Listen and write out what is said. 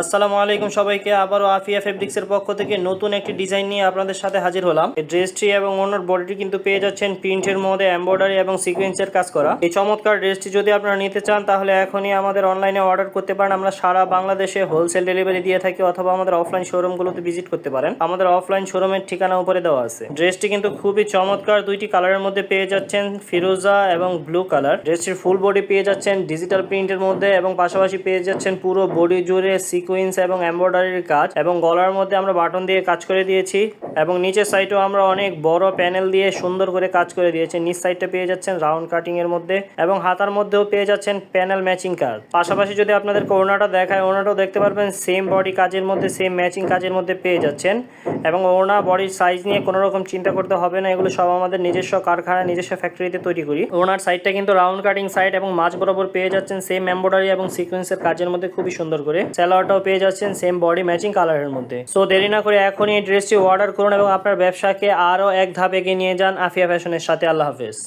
আসসালামু আলাইকুম সবাইকে, আবারও আফিয়া ফেব্রিক্সের পক্ষ থেকে নতুন একটি ডিজাইন নিয়ে আপনাদের সাথে হাজির হলাম। এই ড্রেসটি এবং অন্যর বডিটি কিন্তু পেয়ে যাচ্ছেন প্রিন্টের মধ্যে এমব্রয়ডারি এবং সিকোয়েন্সের কাজ করা। এই চমৎকার ড্রেসটি যদি আপনারা নিতে চান, তাহলে এখনই আমাদের অনলাইনে অর্ডার করতে পারেন। আমরা সারা বাংলাদেশে হোলসেল ডেলিভারি দিয়ে থাকি অথবা আমাদের অফলাইন শোরুমগুলোতে ভিজিট করতে পারেন। আমাদের অফলাইন শোরুমের ঠিকানা উপরে দেওয়া আছে। ড্রেসটি কিন্তু খুবই চমৎকার, দুইটি কালারের মধ্যে পেয়ে যাচ্ছেন ফিরোজা এবং ব্লু কালার ড্রেসটির ফুল বডি পেয়ে যাচ্ছেন ডিজিটাল প্রিন্টের মধ্যে এবং পাশাপাশি পেয়ে যাচ্ছেন পুরো বডি জুড়ে সিকোয়েন্স এবং এমব্রয়ডারির কাজ এবং গলার মধ্যে আমরা বাটন দিয়ে কাজ করে দিয়েছি এবং নিচের সাইডেও আমরা অনেক বড় প্যানেল দিয়ে সুন্দর করে কাজ করে দিয়েছি। নিচ সাইডটা পেয়ে যাচ্ছেন রাউন্ড কাটিং এর মধ্যে এবং হাতার মধ্যেও পেয়ে যাচ্ছেন প্যানেল ম্যাচিং কাজ। পাশাপাশি যদি আপনাদের ওড়নাটা দেখায়, ওড়নাটাও দেখতে পারবেন সেম বডি কাজের মধ্যে সেম ম্যাচিং কাজের মধ্যে পেয়ে যাচ্ছেন এবং ওড়না বডির সাইজ নিয়ে কোনো রকম চিন্তা করতে হবে না, এগুলো সব আমাদের নিজস্ব কারখানা নিজস্ব ফ্যাক্টরিতে তৈরি করি। ওনার সাইডটা কিন্তু রাউন্ড কাটিং সাইড এবং মাঝ বরাবর পেয়ে যাচ্ছেন সেম এমব্রয়ডারি এবং সিকোয়েন্সের কাজের মধ্যে খুবই সুন্দর করে। স্যালোয়ারটাও পেয়ে যাচ্ছেন সেম বডি ম্যাচিং কালারের মধ্যে। সো দেরি না করে এখনই এই ড্রেসটি অর্ডার করুন এবং আপনার ব্যবসাকে আরও এক ধাপ এগিয়ে নিয়ে যান আফিয়া ফ্যাশনের সাথে। আল্লাহ হাফেজ।